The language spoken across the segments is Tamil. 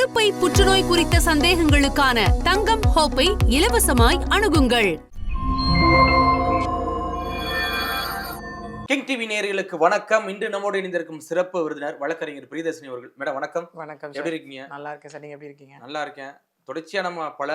கருப்பை புற்றுநோய் குறித்த சந்தேகங்களுக்கான தங்கம் ஹோப்பை இலவசமாய் அணுகுங்கள். கிங் டிவி நேயர்களுக்கு வணக்கம். இன்று நம்மோடு இணைந்திருக்கும் சிறப்பு விருந்தினர் வழக்கறிஞர் பிரியதர்ஷினி அவர்கள். மேடம் வணக்கம். வணக்கம் எப்படி இருக்கீங்க? நல்லா இருக்கேன் சார். நீங்க எப்படி இருக்கீங்க? நல்லா இருக்கேன். தொடர்ச்சியா நம்ம பல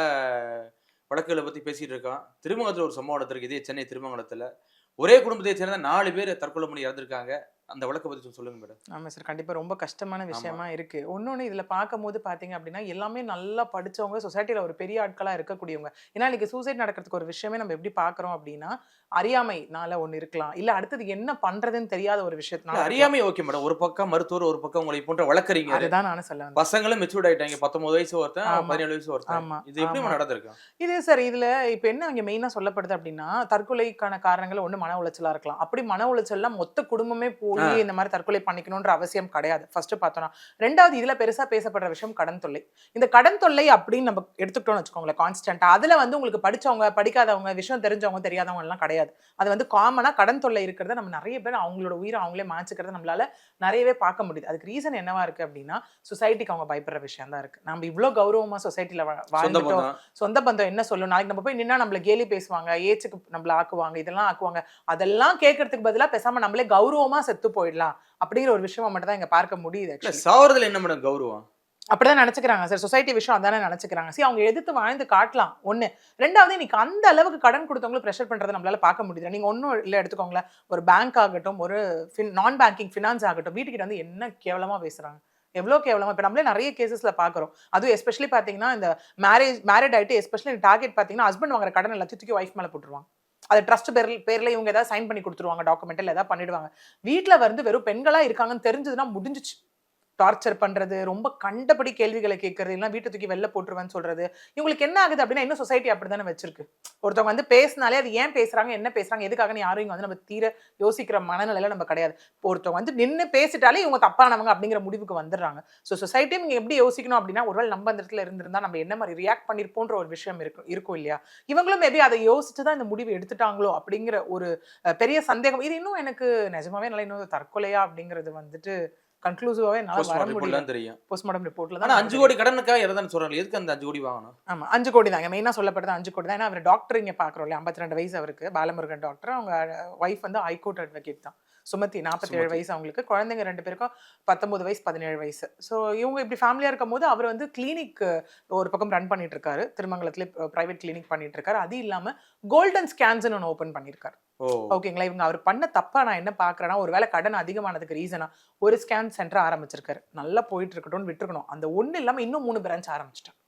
வழக்குகளை பத்தி பேசிட்டு இருக்கோம். திருமங்கலத்துல ஒரு சம்பவம் நடந்திருக்கு. இதே சென்னை திருமங்கலத்துல. ஒரே குடும்பத்தை சேர்ந்த நாலு பேர் தற்கொலை பண்ணி இறந்திருக்காங்க. அந்த வழக்கை கொஞ்சம் சொல்லுங்க மேடம் ஆமா சார் கண்டிப்பா ரொம்ப கஷ்டமான விஷயமா இருக்கு. இன்னொன்னு இதுல பார்க்கும்போது பாத்தீங்க அப்படின்னா எல்லாமே நல்லா படிச்சவங்க சொசைட்டில ஒரு பெரிய ஆட்களா இருக்கக்கூடியவங்க. ஏன்னா இன்னைக்கு சூசைட் நடக்கிறதுக்கு ஒரு விஷயமே நம்ம எப்படி பாக்குறோம் அப்படின்னா அறியாமைனால ஒண்ணு இருக்கலாம். இல்ல அடுத்தது என்ன பண்றதுன்னு தெரியாத ஒரு விஷயத்தினால அறியாமை ஓகே மேடம் ஒரு பக்கம் மருத்துவர் ஒரு பக்கம் உங்களை போன்ற வழக்கறிஞர். அதுதான் நானும் சொல்ல பசங்களும் மெச்சூர்ட் ஆயிட்டாங்க. பத்தொன்பது வயசு ஒருத்தன். பதினேழு வயசு ஒருத்தன். ஆமா, இது எப்படி. நடந்திருக்கு? இது சார் இதுல இப்ப என்ன இங்க மெயினா சொல்லப்படுது அப்படின்னா தற்கொலைக்கான காரணங்கள் ஒண்ணு மன உளைச்சலா இருக்கலாம். அப்படி மன உளைச்சல்ல மொத்த குடும்பமே போய். இந்த மாதிரி தற்கொலை பண்ணிக்கணும்ன்ற அவசியம் கிடையாது. ஃபர்ஸ்ட் பார்த்தோம்னா. ரெண்டாவது இதுல பெருசா பேசப்படுற விஷயம் கடன் தொல்லை. இந்த கடன் தொல்லை அப்படின்னு நம்ம எடுத்துக்கிட்டோம்னு வச்சுக்கோங்களேன் கான்ஸ்டன்டா அதுல வந்து உங்களுக்கு படிச்சவங்க படிக்காதவங்க விஷயம் தெரிஞ்சவங்க தெரியாதவங்க எல்லாம் கிடையாது. அது வந்து காமனா கடன் தொல்லை இருக்கிறத நம்ம நிறைய பேர் அவங்களோட உயிரை அவங்களே மாச்சுக்கிறத நம்மளால நிறையவே பார்க்க முடியுது. அதுக்கு ரீசன் என்னவா இருக்கு அப்படின்னா சொசைட்டிக்கு அவங்க பயப்படுற விஷயம் தான் இருக்கு. நம்ம இவ்ளோ கௌரவமா சொசைட்டில வாழ்ந்துட்டோம். சொந்த பந்தம் என்ன சொல்லும்? நாளைக்கு நம்ம போய் நின்னா நம்மள கேலி பேசுவாங்க ஏச்சுக்கு நம்மள ஆக்குவாங்க இதெல்லாம் ஆக்குவாங்க. அதெல்லாம் கேட்கறதுக்கு பதிலா பேசாம நம்மளே கௌரவமா செத்து போயிடலாம் அப்படிங்கிற ஒரு விஷயமா மட்டும் தான் இங்க பார்க்க முடியுது. சாவறதுல என்ன மேடம் கௌரவம்? அப்படிதான் நினைச்சுக்கிறாங்க. சார் சொசைட்டி விஷயம் அதானே நினைச்சுக்கிறாங்க. சரி அவங்க எதிர்த்து வாழ்ந்து காட்டலாம். ஒண்ணு. ரெண்டாவது இன்னைக்கு அந்த அளவுக்கு கடன் கொடுத்தவங்களும் ப்ரெஷர் பண்றதை நம்மளால பார்க்க முடியுது. நீங்க ஒன்றும் இல்லை எடுத்துக்கோங்களேன். ஒரு பேங்க் ஆகட்டும் ஒரு நான் பேங்கிங் ஃபினான்ஸ் ஆகட்டும் வீட்டுக்கிட்ட வந்து என்ன கேவலமா பேசுறாங்க? எவ்வளோ கேவலமா? இப்போ நம்மளே நிறைய கேசஸ்ல பார்க்குறோம். அதுவும் எஸ்பெஷலி பார்த்தீங்கன்னா இந்த மேரேஜ் மேரிட் ஆயிட்டு எஸ்பெஷலி டார்கெட் பார்த்தீங்கன்னா ஹஸ்பண்ட் வாங்குற கடன் எல்லாத்தையும் தூக்கி ஒய்ஃப் மேலே போட்டுருவாங்க. அது ட்ரஸ்ட் பேர் பேரில் இவங்க ஏதாவது சைன் பண்ணி கொடுத்துருவாங்க டாக்குமெண்ட் ஏதாவது பண்ணிடுவாங்க. வீட்டில் வந்து வெறும் பெண்களா இருக்காங்கன்னு தெரிஞ்சதுன்னா முடிஞ்சிச்சு. டார்ச்சர் பண்ணுறது ரொம்ப கண்டபடி கேள்விகளை கேட்கறது இல்லைன்னா வீட்டை தூக்கி வெளில போட்டுருவேன்னு சொல்கிறது இவங்களுக்கு என்ன ஆகுது அப்படின்னா இன்னும் சொசைட்டி அப்படி தானே வச்சிருக்கு. ஒருத்தவங்க வந்து பேசினாலே அது ஏன் பேசுகிறாங்க என்ன பேசுகிறாங்க எதுக்காக யாரும் இங்கே வந்து நம்ம தீர யோசிக்கிற மனநிலையில நம்ம கிடையாது. இப்போ ஒருத்தவங்க வந்து நின்று பேசிட்டாலே இவங்க தப்பானவங்க அப்படிங்கிற முடிவுக்கு வந்துடுறாங்க. ஸோ சொசைட்டியும் இங்கே எப்படி யோசிக்கணும் அப்படின்னா ஒருவேளை நம்ம அந்த இடத்துல இருந்திருந்தா நம்ம என்ன மாதிரி ரியாக்ட் பண்ணியிருப்போன்ற ஒரு விஷயம் இருக்கும் இருக்கும் இல்லையா? இவங்களும் மேபி அதை யோசிச்சு தான் இந்த முடிவு எடுத்துட்டாங்களோ அப்படிங்கிற ஒரு பெரிய சந்தேகம். இது இன்னும் எனக்கு நிஜமாவே நல்லா இன்னும் தற்கொலையா அப்படிங்கிறது வந்துட்டு கன்க்ளூசிவாவே என்னால வர முடியல. தெரியும். போஸ்ட்மார்ட்டம் ரிப்போர்ட்ல தான் அஞ்சு கோடி கடனுக்காக இறந்தான்னு சொல்றாங்க எதுக்கு அந்த அஞ்சு கோடி வாங்கணும்? ஆமா அஞ்சு கோடி தான் மெயினா சொல்லப்படுது அஞ்சு கோடி தான். ஏன்னா அவர் டாக்டர் இங்க பாக்குறோம் இல்லையா? ஐம்பத்தி ரெண்டு வயசு அவருக்கு. பாலமுருகன் டாக்டர் அவங்க ஒய்ஃப் வந்து ஹைகோர்ட் அட்வொகேட் தான். சுமதி நாற்பத்தி ஏழு சுமதி. வயசு அவங்களுக்கு. குழந்தைங்க ரெண்டு பேருக்கும் பத்தொன்பது வயசு பதினேழு வயசு. ஸோ இவங்க இப்படி ஃபேமிலியா இருக்கும் போது அவர் வந்து கிளினிக் ஒரு பக்கம் ரன் பண்ணிட்டு இருக்காரு. திருமங்கலத்துல பிரைவேட் கிளினிக் பண்ணிட்டு இருக்காரு. அது இல்லாம கோல்டன் ஸ்கேன்ஸ்னு ஒன்று ஓப்பன் பண்ணியிருக்காரு ஓகேங்களா? இவங்க அவர் பண்ண தப்பா நான் என்ன பாக்குறேன்னா ஒருவேளை கடன் அதிகமானதுக்கு ரீசனா ஒரு ஸ்கேன் சென்டர் ஆரம்பிச்சிருக்காரு. நல்லா போயிட்டு இருக்கட்டும்னு விட்டுருக்கணும். அந்த ஒண்ணு இல்லாம இன்னும் மூணு பிரான்ச் ஆரம்பிச்சிட்டாங்க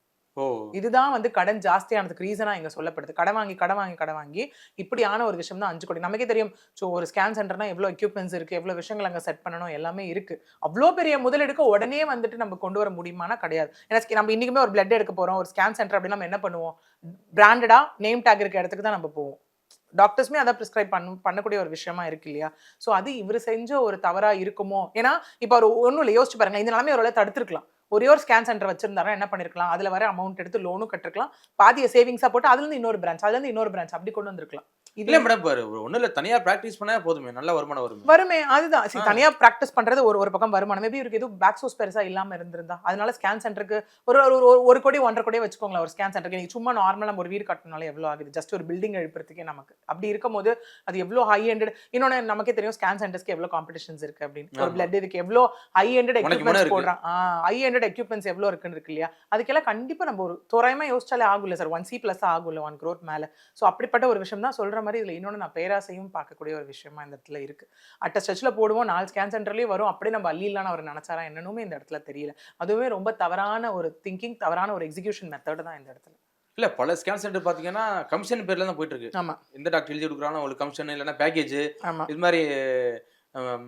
இதுதான் வந்து கடன் ஜாஸ்தியானதுக்கு ரீசனா இங்க சொல்லப்படுது. கடன் வாங்கி கடன் வாங்கி கடன் வாங்கி இப்படியான ஒரு விஷயம் தான் அஞ்சு கோடி. நமக்கே தெரியும் ஸோ ஒரு ஸ்கேன் சென்டர்னா எவ்வளோ எக்யூப்மெண்ட்ஸ் இருக்கு எவ்வளோ விஷயங்கள் அங்கே செட் பண்ணணும் எல்லாமே இருக்கு. அவ்வளோ பெரிய முதலெடுக்க உடனே வந்துட்டு நம்ம கொண்டு வர முடியுமானா கிடையாது. ஏன்னா நம்ம இன்னைக்குமே ஒரு பிளட் எடுக்க போறோம். ஒரு ஸ்கேன் சென்டர் அப்படின்னு நம்ம என்ன பண்ணுவோம்? பிராண்டடா நேம் டேக் இருக்க இடத்துக்கு தான் நம்ம போவோம். டாக்டர்ஸ்மே அதான் ப்ரிஸ்கிரைப் பண்ண பண்ணக்கூடிய ஒரு விஷயமா இருக்கு இல்லையா? ஸோ அது இவர் செஞ்ச ஒரு தவறா இருக்குமோ? ஏன்னா இப்போ அவர் ஒன்றும் இல்லை யோசிச்சு பாருங்க இந்த நிலமே ஒரு தடுத்துருக்கலாம். ஒரே ஒரு ஸ்கேன் சென்டர் வச்சிருந்தாரா என்ன பண்ணிருக்கலாம்? அதுல வர அமௌண்ட் எடுத்து லோனும் கட்டிருக்கலாம். பாதிய சேவிங்ஸா போட்டு அதுல இருந்து இன்னொரு பிரான்ச் அதுல இருந்து இன்னொரு பிரான்ச் அப்படி கொண்டு வந்திருக்கலாம். இதுல மேடம் ஒண்ணு இல்ல. தனியா பிராக்டிஸ் பண்ணா போதுமே. நல்ல வருமானம் வருமே. வருமே அதுதான். சரி, ஆ. தனியா பிராக்டிஸ் பண்றது ஒரு ஒரு பக்கம் வருமானம். மேபி இவருக்கு எதுவும் பேக் சோர்ஸ் பெருசா இல்லாம இருந்திருந்தா. அதனால ஸ்கேன் சென்டருக்கு ஒரு ஒரு ஒரு- கோடி ஒன்றரை கோடி வச்சுக்கோங்களேன் ஒரு ஸ்கேன் சென்டருக்கு நீங்க சும்மா நார்மலா நம்ம ஒரு வீடு கட்டணும்னால எவ்வளவு ஆகுது? ஜஸ்ட் ஒரு பில்டிங் எழுப்புறதுக்கே நமக்கு. அப்படி இருக்கும்போது அது எவ்வளவு ஹை ஹெண்டட் இன்னொன்னு நமக்கே தெரியும் ஸ்கேன் சென்டர்ஸ்க்கு எவ்வளவு காம்படிஷன்ஸ் இருக்கு அப்படின்னு. ஒரு. பிளட் இதுக்கு எவ்வளவு ஹை ஹெண்டட் முன்ன எக்யூப்மெண்ட்ஸ். போடுறான். ஹை ஹெண்டட் எக்யூப்மெண்ட்ஸ் எவ்வளவு இருக்குன்னு இருக்கு இல்லையா? அதுக்கெல்லாம் கண்டிப்பா நம்ம ஒரு தோராயமா யோசிச்சாலே ஆகும்ல சார். ஒன் சி பிளஸ் ஆகும்ல ஒன் க்ரோத் மேல. ஸோ அப்படிப்பட்ட ஒரு விஷயம் தான் சொல்ற மாதிரி இதுல இன்னொன்று நான் பேராசையும் பார்க்கக்கூடிய ஒரு விஷயமா இந்த இடத்துல இருக்கு. அட்ட ஸ்ட்ரெச்சில் போடுவோம் நாலு ஸ்கேன் சென்டர்லேயும் வரும். அப்படியே நம்ம அள்ளிடலான்னு அவர் நினைச்சாரா என்னன்னுமே இந்த இடத்துல தெரியல. அதுவுமே ரொம்ப தவறான ஒரு திங்கிங் தவறான ஒரு எக்ஸிகியூஷன் மெத்தட் தான் இந்த இடத்துல. இல்ல பல ஸ்கேன் சென்டர் பாத்தீங்கன்னா கமிஷன் பேர்ல தான் போயிட்டு இருக்கு. ஆமா. எந்த டாக்டர் எழுதி கொடுக்குறாங்க உங்களுக்கு கமிஷன் இல்லைன்னா பேக்கேஜ் இது மாதிரி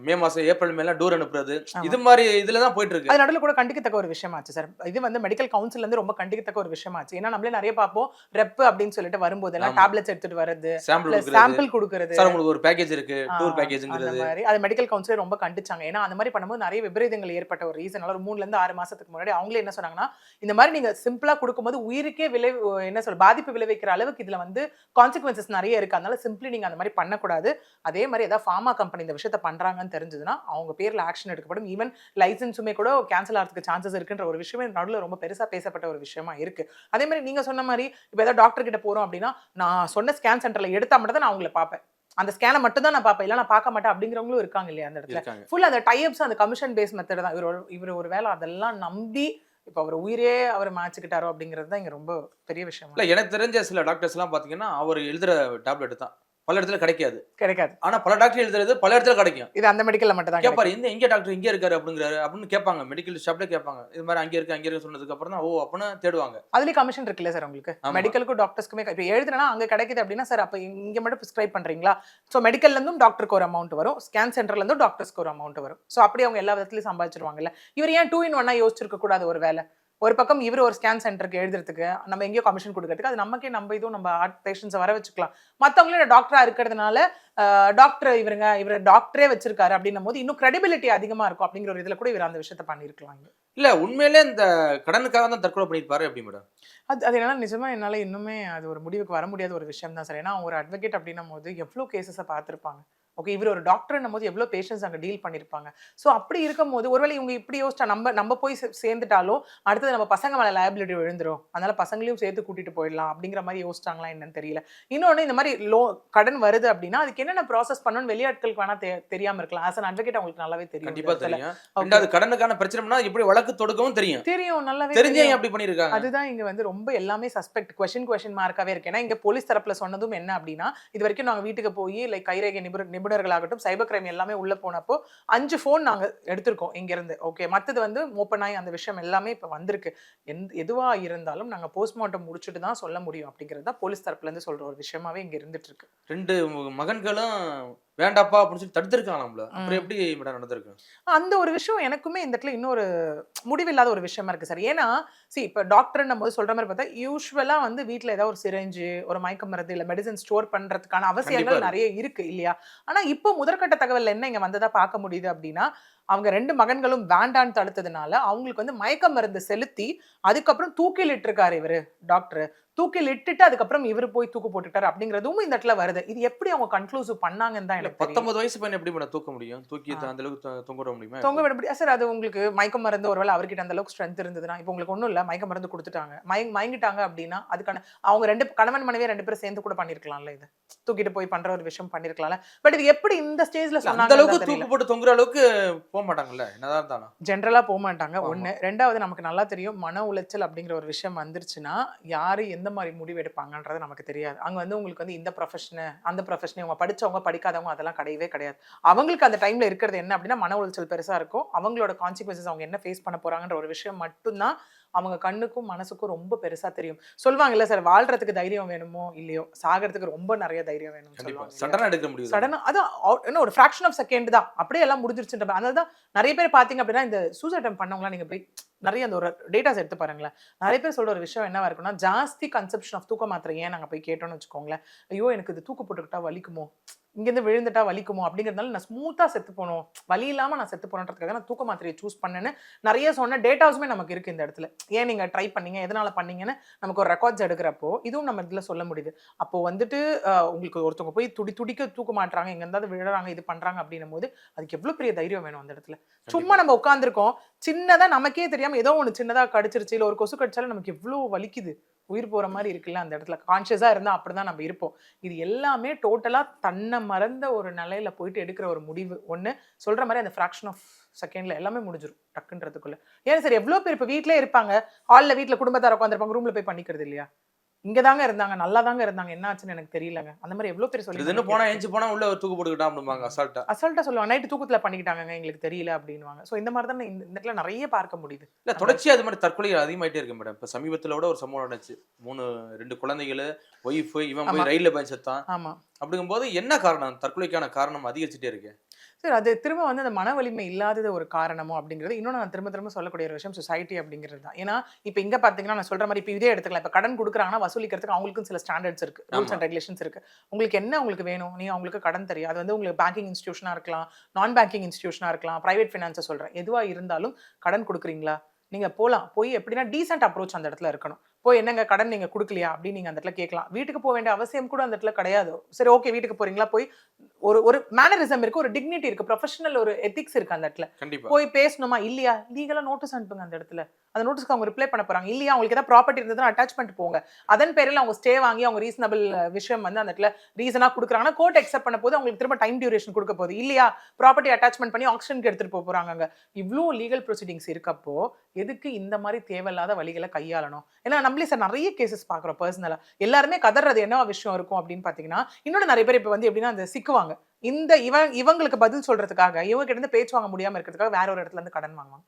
மே மாசம் ஏப்ரல் மேல டூர் அனுப்புறது. இது மாதிரி இதுல தான் போயிட்டு இருக்கு அது நடுவில் கூட கண்டிக்கத்தக்க ஒரு விஷயமாச்சு சார். இது வந்து மெடிக்கல் கவுன்சில் இருந்து ரொம்ப கண்டிக்கத்தக்க ஒரு விஷயமாச்சு. ஏன்னா நம்மளே நிறைய பார்ப்போம். ரெப் அப்படின்னு சொல்லிட்டு வரும்போதெல்லாம் ஆமா. டேப்லெட்ஸ் எடுத்துட்டு வர்றது சாம்பிள் கொடுக்குறது. சார் உங்களுக்கு ஒரு பேக்கேஜ் இருக்கு. டூர் பேக்கேஜ்ங்கிறது மாதிரி. அது மெடிக்கல் கவுன்சிலர் ரொம்ப கண்டிச்சாங்க. ஏன்னா அந்த மாதிரி பண்ணும்போது நிறைய விபரீதங்கள் ஏற்பட்ட ஒரு ரீசனால ஒரு மூணுல இருந்து ஆறு மாசத்துக்கு முன்னாடி அவங்களே என்ன சொன்னாங்கன்னா இந்த மாதிரி நீங்க சிம்பிளா கொடுக்கும்போது உயிருக்கே விளை என்ன சொல்ற பாதிப்பு விளைவிக்கிற அளவுக்கு இதுல வந்து கான்சிக்வன்சஸ் நிறைய இருக்கு. அதனால சிம்பிளி நீங்க அந்த மாதிரி பண்ணக்கூடாது. அதே மாதிரி ஏதாவது ஃபார்மா கம்பெனி இந்த விஷயத்த பண்றாங்க பண்ணாங்கன்னு தெரிஞ்சதுன்னா அவங்க பேர்ல ஆக்ஷன் எடுக்கப்படும். ஈவன் லைசன்ஸுமே கூட கேன்சல் ஆகிறதுக்கு சான்சஸ் இருக்குன்ற ஒரு விஷயமே நடுவில் ரொம்ப பெருசா பேசப்பட்ட ஒரு விஷயமா இருக்கு. அதே மாதிரி நீங்க சொன்ன மாதிரி இப்போ ஏதாவது டாக்டர் கிட்ட போறோம் அப்படின்னா நான் சொன்ன ஸ்கேன் சென்டர்ல எடுத்தா மட்டும் தான் நான் அவங்கள பார்ப்பேன். அந்த ஸ்கேனை மட்டும் தான் நான் பார்ப்பேன். இல்லை நான் பார்க்க மாட்டேன் அப்படிங்கிறவங்களும் இருக்காங்க இல்லையா அந்த இடத்துல? ஃபுல் அந்த டைப்ஸ் அந்த கமிஷன் பேஸ் மெத்தட் தான். இவர் இவர் ஒரு வேலை அதெல்லாம் நம்பி இப்போ அவர் உயிரே அவர் மாச்சுக்கிட்டாரோ அப்படிங்கிறது தான் இங்க ரொம்ப பெரிய விஷயம் இல்ல எனக்கு தெரிஞ்ச சில டாக்டர்ஸ் எல்லாம் பாத்தீங்கன்னா அவர் எழுதுற டேப்லெட் தான். பல இடத்துல கிடைக்காது. கிடைக்காது. ஆனா பல டாக்டர் எழுதுறது பல இடத்துல கிடைக்கும். இது அந்த மெடிக்கல்ல மட்டும் தான் கேட்பாரு இந்த எங்க டாக்டர் இங்க இருக்காரு அப்படிங்கிறாரு. அப்படின்னு கேட்பாங்க. மெடிக்கல் ஷாப்ல கேட்பாங்க. இது மாதிரி அங்க இருக்கு அங்க இருக்கு சொன்னதுக்கு அப்புறம் தான் ஓ அப்படின்னு தேடுவாங்க. அதுலயும் கமிஷன் இருக்குல்ல சார் உங்களுக்கு. மெடிக்கலுக்கும் டாக்டர்ஸ்க்குமே இப்போ எழுதுனா அங்க கிடைக்குது அப்படின்னா சார் அப்ப இங்க மட்டும் ப்ரிஸ்கிரைப் பண்றீங்களா? ஸோ மெடிக்கல்ல இருந்தும் டாக்டருக்கு ஒரு அமௌண்ட் வரும். ஸ்கேன் சென்டர்ல இருந்தும் டாக்டர்ஸ்க்கு ஒரு அமௌண்ட் வரும். ஸோ அப்படி அவங்க எல்லா விதத்துலயும் சம்பாதிச்சிருவாங்கல்ல. இவர் ஏன் டூ இன் ஒன்னா யோசிச்சிருக்க கூடாது ஒரு வேலை ஒரு பக்கம் இவர் ஒரு ஸ்கேன் சென்டருக்கு எழுதுறதுக்கு நம்ம எங்கேயோ கமிஷன் கொடுக்கறதுக்கு அது நமக்கே நம்ம இதுவும் நம்ம ஆர்ட் பேஷண்ட்ஸை வர வச்சுக்கலாம். மற்றவங்களும் டாக்டரா இருக்கிறதுனால டாக்டர் இவருங்க இவர் டாக்டரே வச்சிருக்காரு அப்படின்னும் போது இன்னும் கிரெடிபிலிட்டி அதிகமா இருக்கும் அப்படிங்கிற ஒரு இதுல கூட இவர் அந்த விஷயத்த பண்ணியிருக்கலாம். இல்ல உண்மையிலே இந்த கடனுக்காக தான் தற்கொலை பண்ணிருப்பாரு எப்படி மேடம் அது அது என்னால் நிஜமா என்னால் இன்னுமே அது ஒரு முடிவுக்கு வர முடியாத ஒரு விஷயம் தான் சார். ஏன்னா ஒரு அட்வொகேட் அப்படின்னும் போது எவ்வளோ கேசஸை பார்த்துருப்பாங்க. ஓகே இவர் ஒரு டாக்டர்னும் போது எவ்வளோ பேஷண்ட்ஸ் அங்கே டீல் பண்ணியிருப்பாங்க ஸோ அப்படி இருக்கும் போது ஒருவேளை இவங்க இப்படி யோசிச்சா நம்ம நம்ம போய் சேர்ந்துட்டாலும் அடுத்தது நம்ம பசங்க மேலே லயபிலிட்டி விழுந்துரும். அதனால பசங்களையும் சேர்த்து கூட்டிட்டு போயிடலாம் அப்படிங்கிற மாதிரி யோசிச்சாங்களா என்னன்னு தெரியல. இன்னொன்று இந்த மாதிரி லோ கடன் வருது அப்படின்னா அதுக்கு என்னென்ன ப்ராசஸ் பண்ணணும்னு வெளியாட்களுக்கு வேணா தெ தெரியாம இருக்கலாம். ஆஸ் அன் அட்வொகேட் அவங்களுக்கு நல்லாவே தெரியும் கண்டிப்பா. ரெண்டாவது கடனுக்கான பிரச்சனைனா எப்படி வழக்கு தொடுக்கவும் தெரியும். தெரியும் நல்லாவே தெரிஞ்சே அப்படி பண்ணிருக்காங்க அதுதான் இங்க வந்து ரொம்ப எல்லாமே சஸ்பெக்ட் கொஷின் கொஷின் மார்க்காவே இருக்கு. ஏன்னா இங்க போலீஸ் தரப்புல சொன்னதும் என்ன அப்படின்னா இது வரைக்கும் நாங்க வீட்டுக்கு போய் லைக் கைரேகை நிபுணர் நிபுணர்களாகட்டும் சைபர் கிரைம் எல்லாமே உள்ள போனப்போ அஞ்சு ஃபோன் நாங்கள் எடுத்திருக்கோம் இங்கேருந்து. ஓகே மற்றது வந்து ஓப்பன் ஆகி அந்த விஷயம் எல்லாமே இப்போ வந்திருக்கு. எந் எதுவாக இருந்தாலும் நாங்கள் போஸ்ட்மார்ட்டம் முடிச்சுட்டு தான் சொல்ல முடியும் அப்படிங்கிறது தான் போலீஸ் தரப்புலேருந்து சொல்கிற ஒரு விஷயமாவே இங்கே இருந்துட்டு இருக்கு. ரெண்டு மகன்களும் வேண்டாப்பா அப்படின்னு சொல்லி தடுத்திருக்காங்க நம்மள அப்புறம். எப்படி மேடம் நடந்திருக்கு அந்த ஒரு விஷயம் எனக்குமே இந்த இடத்துல இன்னொரு முடிவில்லாத ஒரு விஷயமா இருக்கு சார் ஏன்னா சி இப்போ டாக்டர்ன்னும் போது சொல்ற மாதிரி பார்த்தா யூஸ்வலா வந்து வீட்ல ஏதாவது ஒரு சிரஞ்சு ஒரு மயக்க மருந்து இல்ல மெடிசன் ஸ்டோர் பண்றதுக்கான அவசியங்கள். நிறைய இருக்கு இல்லையா ஆனா இப்போ முதற்கட்ட தகவல் என்ன இங்க வந்ததா பார்க்க முடியுது அப்படின்னா அவங்க ரெண்டு மகன்களும் வேண்டான்னு தடுத்ததுனால அவங்களுக்கு வந்து மயக்க மருந்து செலுத்தி அதுக்கப்புறம் தூக்கில் இட்டிருக்காரு இவரு டாக்டர் தூக்கில் இட்டுட்டு அதுக்கப்புறம் இவர் போய் தூக்கு போட்டுட்டாரு அப்படிங்கிறதும் இந்த இடத்துல வருது. இது எப்படி அவங்க கன்க்ளூசிவ் பண்ணாங்கன்னு தான் எனக்கு. பத்தொன்பது வயசு பையன் எப்படி மேடம் தூக்க முடியும்? தூக்கி. அந்த அளவுக்கு தொங்க விட முடியுமா? தொங்க விட முடியாது. சார் அது உங்களுக்கு மயக்க மருந்து ஒருவேளை அவர்கிட்ட அந்த அளவுக்கு ஸ்ட்ரென்த் இருந்ததுன்னா இப்போ உங்களுக்கு ஒன்றும் இல்லை மயக்க மருந்து கொடுத்துட்டாங்க. மயங்க மயங்கிட்டாங்க அப்படின்னா அதுக்கான அவங்க ரெண்டு கணவன் மனைவி ரெண்டு பேரும் சேர்ந்து கூட பண்ணிருக்கலாம்ல இது. தூக்கிட்டு போய் பண்ற ஒரு விஷயம் பண்ணிருக்கலாம்ல. பட் இது எப்படி இந்த ஸ்டேஜ்ல சொன்னாங்க அளவுக்கு தூக்கு போட்டு தொங்குற அளவுக்கு போக மாட்டாங்கல்ல என்னதான் இருந்தாலும். ஜென்ரலா போக மாட்டாங்க. ஒண்ணு. ரெண்டாவது நமக்கு நல்லா தெரியும் மன உளைச்சல் அப்படிங்கிற ஒரு விஷயம் வந்துருச்சுன்னா யாரு எந்த மாதிரி முடிவு எடுப்பாங்கன்றது நமக்கு தெரியாது. அங்க வந்து உங்களுக்கு வந்து இந்த ப்ரொஃபஷனு அந்த ப்ரொஃபஷன் இவங்க படிச்சவங்க படிக்காதவங்க அதெல்லாம் கிடையவே கிடையாது. அவங்களுக்கு அந்த டைம்ல இருக்கிறது என்ன அப்படின்னா மன உளைச்சல் பெருசா இருக்கும். அவங்களோட கான்சிக்வன்சஸ் அவங்க என்ன ஃபேஸ் பண்ண போறாங்கன்ற ஒரு விஷயம் மட்டும்தான் அவங்க கண்ணுக்கும் மனசுக்கும் ரொம்ப பெருசா தெரியும். சொல்லுவாங்கல்ல சார் வாழ்றதுக்கு தைரியம் வேணுமோ இல்லையோ? சாகிறதுக்கு ரொம்ப நிறைய தைரியம் வேணும்? சடனா எடுக்க முடியும் சடனா அதான் என்ன ஒரு ஃபிராக்ஷன் ஆஃப் செகண்ட் தான். அப்படியே எல்லாம் முடிஞ்சிருச்சுன்ற. அதனால தான் நிறைய பேர் பாத்தீங்க அப்படின்னா இந்த சூசைட் பண்ணவங்களாம் நீங்க போய் நிறைய அந்த ஒரு டேட்டாஸ் எடுத்து பாருங்களேன். நிறைய பேர் சொல்ற ஒரு விஷயம் என்னவா இருக்குன்னா ஜாஸ்தி கன்செப்ஷன் ஆஃப் தூக்க மாத்திரை ஏன் நாங்க போய் கேட்டோம்னு வச்சுக்கோங்களேன். ஐயோ எனக்கு இது தூக்கு போட்டுக்கிட்டா வலிக்குமோ? இங்கேருந்து விழுந்துட்டா வலிக்குமோ அப்படிங்கிறதுனால நான் ஸ்மூத்தா செத்து போகணும் வலி இல்லாம நான் செத்து போனன்றதுக்காக நான் தூக்க மாத்திரையை சூஸ் பண்ணேன்னு நிறைய சொன்ன டேட்டாஸுமே நமக்கு இருக்கு இந்த இடத்துல. ஏன் நீங்க ட்ரை பண்ணீங்க? எதனால பண்ணீங்கன்னு நமக்கு ஒரு ரெக்கார்ட்ஸ் எடுக்கிறப்போ இதுவும் நம்ம இதுல சொல்ல முடியுது. அப்போ வந்துட்டு உங்களுக்கு ஒருத்தவங்க போய் துடி துடிக்க தூக்க மாட்றாங்க எங்க இருந்தாவது விழுறாங்க இது பண்றாங்க அப்படின்னும் போது அதுக்கு எவ்வளவு பெரிய தைரியம் வேணும் அந்த இடத்துல. சும்மா நம்ம உட்காந்துருக்கோம் சின்னதா நமக்கே தெரியாம ஏதோ ஒண்ணு சின்னதா கடிச்சிருச்சு இல்ல ஒரு கொசு கடிச்சாலும் நமக்கு எவ்வளவு வலிக்குது. உயிர் போகிற மாதிரி இருக்குல்ல அந்த இடத்துல? கான்ஷியஸாக இருந்தால் அப்படி அப்படிதான் நம்ம இருப்போம். இது எல்லாமே டோட்டலாக தன்னை மறந்த ஒரு நிலையில் போயிட்டு எடுக்கிற ஒரு முடிவு. ஒன்று சொல்கிற மாதிரி அந்த ஃப்ராக்ஷன் ஆஃப் செகண்டில் எல்லாமே முடிஞ்சிடும் டக்குன்றதுக்குள்ளே. ஏன்னா சார் எவ்வளோ பேர் இப்போ வீட்டிலே இருப்பாங்க. ஹாலில் வீட்டில் குடும்பத்தார் உட்காந்துருப்பாங்க ரூமில் போய் பண்ணிக்கிறது இல்லையா? இங்க தாங்க இருந்தாங்க நல்லா தாங்க இருந்தாங்க. என்ன ஆச்சுன்னு எனக்கு தெரியலங்க. அந்த மாதிரி எவ்வளவு பேர் சொல்லி இதுன்னு போனா ஏஞ்சி போனா உள்ள தூக்கு போட்டுக்கிட்டான் அப்படிம்பாங்க அசால்ட்டா அசால்ட்டா சொல்லுவாங்க. நைட்டு தூக்கத்துல பண்ணிக்கிட்டாங்க எங்களுக்கு தெரியல அப்படின்னுவாங்க. சோ இந்த மாதிரி தான் இந்த இடத்துல நிறைய பார்க்க முடியுது. இல்ல தொடர்ச்சியா அது மாதிரி தற்கொலைகள் அதிகமாயிட்டே இருக்கு மேடம் இப்ப சமீபத்துல கூட ஒரு சம்பவம் நடந்துச்சு. மூணு ரெண்டு குழந்தைகள் ஒய்ஃப் இவன். போய் ரயில்ல போய் செத்தான். ஆமா. அப்படிங்கும்போது என்ன காரணம்? தற்கொலைக்கான காரணம் அதிகரிச்சுட்டே இருக்கு. சார் அது திரும்ப வந்து அந்த மன வலிமை இல்லாதது ஒரு காரணமோ அப்படிங்கிறது இன்னொன்று நான் திரும்ப திரும்ப சொல்லக்கூடிய ஒரு விஷயம் சொசைட்டி அப்படிங்கிறது தான். ஏன்னா இப்போ இங்கே பார்த்தீங்கன்னா நான் சொல்ற மாதிரி இப்போ இதே எடுத்துக்கலாம். இப்போ கடன் கொடுக்குறாங்கன்னா வசூலிக்கிறதுக்கு அவங்களுக்கும் சில ஸ்டாண்டர்ட்ஸ் இருக்கு. ரூல்ஸ். அண்ட் ரெகுலேஷன்ஸ் இருக்கு. உங்களுக்கு என்ன உங்களுக்கு வேணும்? நீ அவங்களுக்கு கடன் தெரியும் அது வந்து உங்களுக்கு பேங்கிங் இன்ஸ்டியூஷனாக இருக்கலாம் நான் பேங்கிங் இன்ஸ்டியூஷனாக இருக்கலாம் ப்ரைவேட் ஃபினான்ஸை சொல்கிறேன் எதுவாக இருந்தாலும் கடன் கொடுக்குறீங்களா? நீங்க போலாம். போய் எப்படின்னா டீசென்ட் அப்ரோச் அந்த இடத்துல இருக்கணும். போய் என்னங்க கடன் நீங்க கொடுக்கலையா? அப்படின்னு நீங்க அந்த இடத்துல கேட்கலாம். வீட்டுக்கு போக வேண்டிய அவசியம் கூட அந்த இடத்துல கிடையாது. சரி ஓகே வீட்டுக்கு போறீங்களா? போய் ஒரு ஒரு மேனரிசம் இருக்கு ஒரு டிக்னிட்டி இருக்கு ப்ரொஃபஷனல் ஒரு எத்திக்ஸ் இருக்கு அந்த இடத்துல. போய் பேசணுமா? இல்லையா? லீகலா நோட்டீஸ் அனுப்புங்க அந்த இடத்துல. அந்த நோட்டீஸ்க்கு அவங்க ரிப்ளை பண்ண போறாங்க. இல்லையா அவங்களுக்கு ஏதாவது ப்ராப்பர்ட்டி இருந்ததுன்னா அட்டாச்மெண்ட் போங்க. அதன் பேரில் அவங்க ஸ்டே வாங்கி அவங்க ரீசனபிள் விஷயம் வந்து அந்த இடத்துல ரீசனா கொடுக்குறாங்கன்னா கோர்ட் அக்செப்ட் பண்ண போது அவங்களுக்கு திரும்ப டைம் டியூரேஷன் கொடுக்க போகுது. இல்லையா ப்ராப்பர்ட்டி அட்டாச்மெண்ட் பண்ணி ஆக்ஷனுக்கு எடுத்துட்டு போக போறாங்க இவ்வளோ லீகல் ப்ரொசீடிங்ஸ் இருக்கப்போ எதுக்கு இந்த மாதிரி தேவையில்லாத வழிகளை கையாளணும்? ஏன்னா நம்மளே சார் நிறைய கேசஸ் பார்க்குறோம் பர்சனலாக எல்லாருமே கதறது என்ன விஷயம் இருக்கும் அப்படின்னு பார்த்தீங்கன்னா இன்னொன்று நிறைய பேர் இப்போ வந்து எப்படின்னா அந்த சிக்குவாங்க. இந்த இவன் இவங்களுக்கு பதில் சொல்றதுக்காக இவங்க கிட்ட இருந்து பேச்சு வாங்க முடியாம இருக்கிறதுக்காக வேற ஒரு இடத்துல இருந்து கடன் வாங்குவாங்க.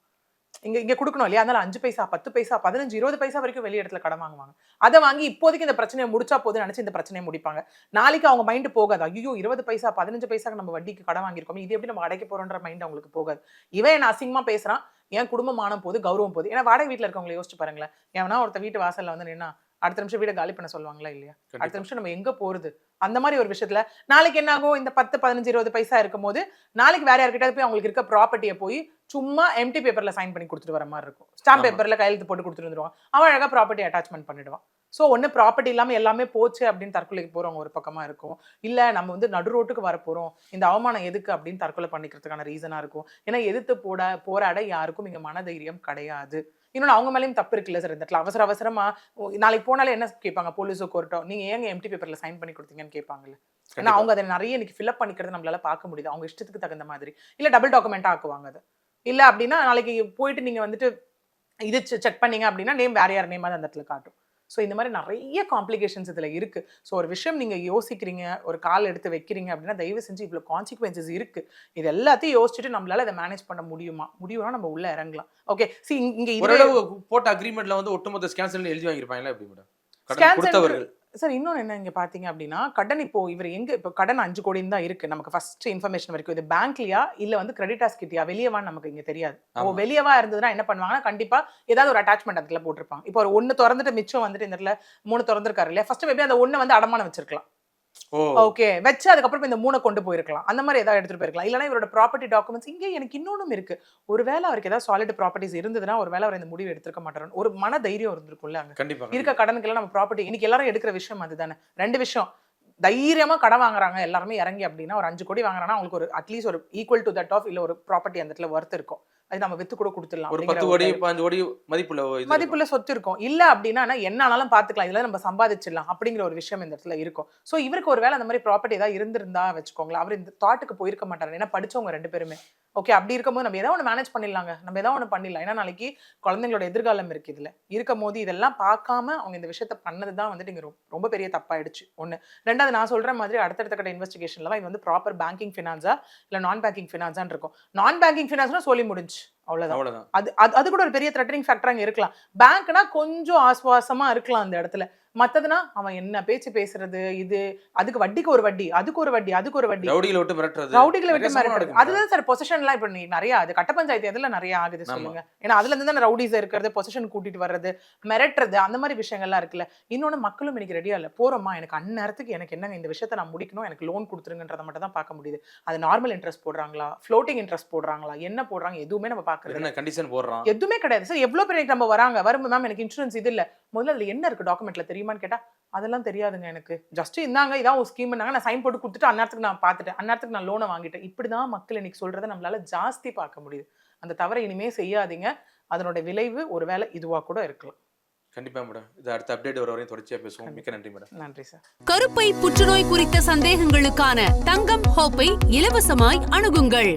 இங்க இங்க கொடுக்கணும் இல்லையா? அதனால அஞ்சு பைசா பத்து பைசா பதினஞ்சு இருபது பைசா வரைக்கும் வெளி இடத்துல கடன் வாங்குவாங்க. அதை வாங்கி இப்போதைக்கு இந்த பிரச்சனையை முடிச்சா போதும் நினைச்சு இந்த பிரச்சனையை முடிப்பாங்க. நாளைக்கு அவங்க மைண்டு போகாது. ஐயோ இருபது பைசா பதினஞ்சு பைசாக்கு நம்ம வட்டிக்கு கடன் வாங்கியிருக்கோம் இது எப்படி நம்ம அடைக்க போறோன்ற மைண்ட் அவங்களுக்கு போகாது. இவன் என்ன அசிங்கமா பேசுறான்? என் குடும்பமானம் போது கௌரவம் போகுது. ஏன்னா வாடகை வீட்டுல இருக்கவங்களை யோசிச்சு பாருங்களேன். ஏன்னா ஒருத்த வீட்டு வாசல்ல வந்து நின்னா அடுத்த நிமிஷம் வீடை காலி பண்ண சொல்லுவாங்களா இல்லையா? அடுத்த நிமிஷம் நம்ம எங்க போறது? அந்த மாதிரி ஒரு விஷயத்துல நாளைக்கு என்ன ஆகும் இந்த பத்து பதினஞ்சு இருபது பைசா இருக்கும் போது நாளைக்கு வேற யார்கிட்ட போய் அவங்களுக்கு இருக்க ப்ராப்பர்ட்டியை போய் சும்மா எம்டி பேப்பர்ல சைன் பண்ணி கொடுத்துட்டு வர மாதிரி இருக்கும். ஸ்டாம்ப். பேப்பர்ல கையெழுத்து போட்டு கொடுத்துட்டு வந்துருவான். அவன் அழகா ப்ராப்பர்ட்டி அட்டாச்மெண்ட் பண்ணிடுவான். ஸோ ஒன்று ப்ராப்பர்ட்டி இல்லாம எல்லாமே போச்சு அப்படின்னு தற்கொலைக்கு போறவங்க ஒரு பக்கமா இருக்கும். இல்ல நம்ம வந்து நடு ரோட்டுக்கு வர போறோம். இந்த அவமானம் எதுக்கு அப்படின்னு தற்கொலை பண்ணிக்கிறதுக்கான ரீசனா இருக்கும். ஏன்னா எதிர்த்து போட போராட யாருக்கும் இங்க மனதைரியம் கிடையாது. இன்னொன்று அவங்க மேலேயும் தப்பு இருக்குல்ல சார் இந்த இடத்துல. அவசர அவசரமா ஓ, நாளைக்கு போனாலே என்ன கேட்பாங்க? போலீஸோ கோர்ட்டோ நீங்க ஏங்க எம்டி பேப்பர்ல சைன் பண்ணி கொடுத்தீங்கன்னு கேட்பாங்கல்ல? ஏன்னா. அவங்க அதை நிறைய இன்னைக்கு ஃபில்அப் பண்ணிக்கிறது நம்மளால பார்க்க முடியுது. அவங்க இஷ்டத்துக்கு தகுந்த மாதிரி. இல்ல டபுள் டாக்குமெண்ட்டா ஆக்குவாங்க அது. இல்ல அப்படின்னா நாளைக்கு போயிட்டு நீங்க வந்துட்டு இது செக் பண்ணீங்க அப்படின்னா நேம் வேற யார் நேம் அந்த இடத்துல காட்டும். ஸோ இந்த மாதிரி நிறைய காம்ப்ளிகேஷன்ஸ் இதுல இருக்கு. ஸோ ஒரு விஷயம் நீங்க யோசிக்கிறீங்க ஒரு கால் எடுத்து வைக்கிறீங்க அப்படின்னா தயவு செஞ்சு இவ்வளவு கான்சிக்வன்சஸ் இருக்கு. இது எல்லாத்தையும் யோசிச்சுட்டு நம்மளால அதை மேனேஜ் பண்ண முடியுமா? முடியும்னா நம்ம உள்ள இறங்கலாம். ஓகே சி இங்க போட்ட அக்ரிமெண்ட்ல வந்து ஒட்டுமொத்த ஸ்கேன்சல் எழுதி வாங்கியிருப்பாங்களா எப்படி மேடம் சார் இன்னொன்று என்ன இங்க பாத்தீங்க அப்படின்னா கடன் இப்போ இவர் எங்க இப்போ கடன் அஞ்சு கோடின்னு தான் இருக்கு. நமக்கு ஃபர்ஸ்ட் இன்ஃபர்மேஷன் வரைக்கும். இது பேங்க்லயா இல்ல வந்து கிரெடிட்டாஸ் கிட்டயா? வெளியவான்னு நமக்கு இங்க தெரியாது. ஓ. வெளியவா இருந்ததுன்னா என்ன பண்ணுவாங்கன்னா கண்டிப்பா ஏதாவது ஒரு அட்டாச்மெண்ட் அதுல போட்டிருப்பாங்க. இப்போ ஒரு ஒன்னு திறந்துட்டு மிச்சம் வந்துட்டு இந்த இடத்துல மூணு திறந்திருக்காரு இல்லையா? ஃபர்ஸ்ட் மேபி அந்த ஒண்ணு வந்து அடமானம் வச்சிருக்கலாம். ஓகே. வச்சு அதுக்கப்புறம் இந்த மூணை கொண்டு போயிருக்கலாம். அந்த மாதிரி ஏதாவது எடுத்துட்டு போயிருக்கலாம். இல்லைன்னா இவரோட ப்ராப்பர்ட்டி டாக்குமெண்ட்ஸ் இங்கே எனக்கு இன்னொன்னும் இருக்கு. ஒருவேளை அவருக்கு ஏதாவது சாலிட் ப்ராப்பர்ட்டிஸ் இருந்ததுன்னா ஒருவேளை அவர் இந்த முடிவு எடுத்திருக்க மாட்டாரு ஒரு மன தைரியம் இருந்திருக்கும்ல அங்க. கண்டிப்பா இருக்க. கடனுக்கெல்லாம் நம்ம ப்ராப்பர்ட்டி இன்னைக்கு எல்லாரும் எடுக்கிற விஷயம் அதுதானே. ரெண்டு விஷயம். தைரியமா கடன் வாங்குறாங்க. எல்லாருமே இறங்கி அப்படின்னா ஒரு அஞ்சு கோடி வாங்குறாங்கன்னா அவங்களுக்கு ஒரு அட்லீஸ்ட் ஒரு ஈக்குவல் டு தட் ஆஃப் இல்ல ஒரு ப்ராப்பர்ட்டி அந்த இடத்துல ஒர்த் இருக்கும். அது நம்ம வித்து கூட கொடுத்துடலாம் ஒரு பத்து ஒரு கோடி பாஞ்சு கோடி இருக்கும். மதிப்புள்ள சொத்து இருக்கும். இல்ல அப்படின்னா என்ன ஆனாலும் பாத்துக்கலாம் இதுல நம்ம சம்பாதிச்சிடலாம் அப்படிங்கிற ஒரு விஷயம் இந்த இடத்துல இருக்கும். சோ இவருக்கு ஒருவேளை அந்த மாதிரி ப்ராப்பர்ட்டி ஏதாவது இருந்திருந்தா வச்சுக்கோங்களேன். அவர் இந்த தாட்டுக்கு போயிருக்க மாட்டாரு. ஏன்னா படிச்சவங்க ரெண்டு பேருமே. ஓகே அப்படி இருக்கும்போது நம்ம ஏதாவது ஒன்று மேனேஜ் பண்ணிடலாங்க. நம்ம ஏதாவது ஒன்று பண்ணிடலாம். ஏன்னா நாளைக்கு குழந்தைங்களோட எதிர்காலம் இருக்கு இதுல. இருக்கும் போது இதெல்லாம் பார்க்காம அவங்க இந்த விஷயத்த பண்ணது தான் வந்துட்டு இங்க ரொம்ப பெரிய தப்பாயிடுச்சு. ஒண்ணு. ரெண்டாவது நான் சொல்ற மாதிரி அடுத்தடுத்த கட்ட இன்வெஸ்டிகேஷன்ல இது வந்து ப்ராப்பர் பேங்கிங் ஃபினான்ஸா இல்ல நான் பேங்கிங் ஃபினான்ஸான்னு இருக்கும். நான் பேங்கிங் ஃபினான்ஸ்னா சொல்லி முடிஞ்சு. அவ்வளவுதான். அது அது அது கூட ஒரு பெரிய த்ரெட்டனிங் ஃபேக்டர் அங்க இருக்கலாம். பேங்க்னா கொஞ்சம் ஆஸ்வாசமா இருக்கலாம் அந்த இடத்துல. மத்ததுனா அவன் என்ன பேச்சு பேசுறது இது அதுக்கு வட்டிக்கு ஒரு வட்டி அதுக்கு ஒரு வட்டி அதுக்கு ஒரு வட்டி. ரவுடிகளை விட்டு மிரட்டுறது. ரவுடிகளை விட்டு மிரட்டுறது. அதுதான் சார் பொசிஷன்லாம் இப்போ நீ நிறைய அது கட்ட பஞ்சாயத்து எதுல நிறைய ஆகுது. சொல்லுங்க. ஏன்னா அதுல இருந்து தானே ரவுடிஸ் இருக்கிறது பொசிஷன் கூட்டிட்டு வர்றது மிரட்டுறது அந்த மாதிரி விஷயங்கள்லாம் இருக்குல்ல. இன்னொன்னு மக்களும் இன்னைக்கு ரெடியா இல்ல. போறோமா? எனக்கு அந்நேரத்துக்கு எனக்கு என்னங்க இந்த விஷயத்தை நான் முடிக்கணும்? எனக்கு லோன் கொடுத்துருங்கன்றத மட்டும் தான் பார்க்க முடியுது. அது நார்மல் இன்ட்ரெஸ்ட் போடுறாங்களா? ஃப்ளோட்டிங் இன்ட்ரெஸ்ட் போடுறாங்களா? என்ன போடுறாங்க? எதுவுமே நம்ம பார்க்கறது கண்டிஷன் போடுறான்? எதுவுமே கிடையாது. சார் எவ்வளவு பேர் நம்ம வராங்க? வரும் மேம் எனக்கு இன்சூரன்ஸ் இது இல்ல. முதல்ல அதுல என்ன இருக்கு டாக்குமெண்ட்ல தெரியுமான்னு கேட்டா அதெல்லாம் தெரியாதுங்க எனக்கு. ஜஸ்ட் இந்தாங்க இதான் ஒரு ஸ்கீம் நான் சைன் போட்டு கொடுத்துட்டு அந்நேரத்துக்கு நான் பார்த்துட்டேன். அந்நேரத்துக்கு நான் லோனை வாங்கிட்டேன். இப்படிதான் மக்கள் இன்னைக்கு சொல்றதை நம்மளால ஜாஸ்தி பார்க்க முடியுது. அந்த தவறை இனிமே செய்யாதீங்க. அதனோட விளைவு ஒருவேளை இதுவா கூட இருக்கலாம். கண்டிப்பா மேடம். இது அடுத்த அப்டேட் வர வரையும் தொடர்ச்சியா பேசுவோம். மிக்க நன்றி மேடம். நன்றி சார் கருப்பை புற்றுநோய் குறித்த சந்தேகங்களுக்கான தங்கம் ஹோப்பை இலவசமாய் அணுகுங்கள்.